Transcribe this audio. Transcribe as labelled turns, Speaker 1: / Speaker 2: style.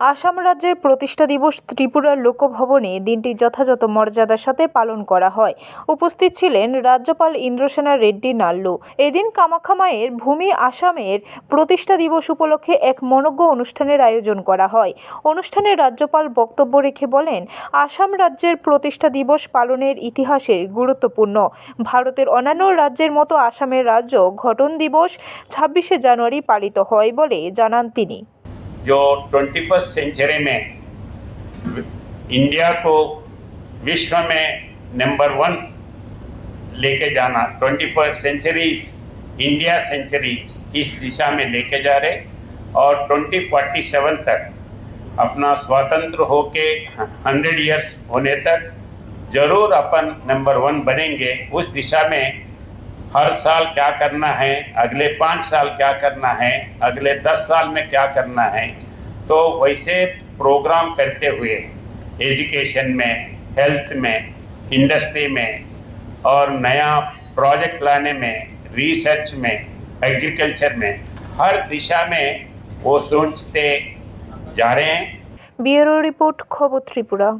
Speaker 1: আসাম রাজ্যের প্রতিষ্ঠা দিবস ত্রিপুরার লোকভবনে দিনটি যথাযথ মর্যাদার সাথে পালন করা হয়। উপস্থিত ছিলেন রাজ্যপাল ইন্দ্রসেনা রেড্ডি নাল্লু। এদিন কামাখ্যা মায়ের ভূমি আসামের প্রতিষ্ঠা দিবস উপলক্ষে এক মনজ্ঞ অনুষ্ঠানের আয়োজন করা হয়। অনুষ্ঠানে রাজ্যপাল বক্তব্য রেখে বলেন, আসাম রাজ্যের প্রতিষ্ঠা দিবস পালনের ইতিহাসের গুরুত্বপূর্ণ। ভারতের অন্যান্য রাজ্যের মতো আসামের রাজ্য গঠন দিবস ছাব্বিশে জানুয়ারি পালিত হয় বলে জানান তিনি।
Speaker 2: जो ट्वेंटी फ़र्स्ट सेंचुरी में इंडिया को विश्व में नंबर वन लेके जाना, twenty first century, India century इस दिशा में लेके जा रहे और ट्वेंटी फोर्टी सेवन तक अपना स्वतंत्र होके हंड्रेड इयर्स होने तक ज़रूर अपन नंबर वन बनेंगे, उस दिशा में हर साल क्या करना है? अगले पाँच साल क्या करना है? अगले दस साल में क्या करना है? तो वैसे प्रोग्राम करते हुए एजुकेशन में हेल्थ में इंडस्ट्री में और नया प्रोजेक्ट लाने में रिसर्च में एग्रीकल्चर में, हर दिशा में वो सोचते जा रहे हैं।
Speaker 1: ब्यूरो रिपोर्ट खबर त्रिपुरा।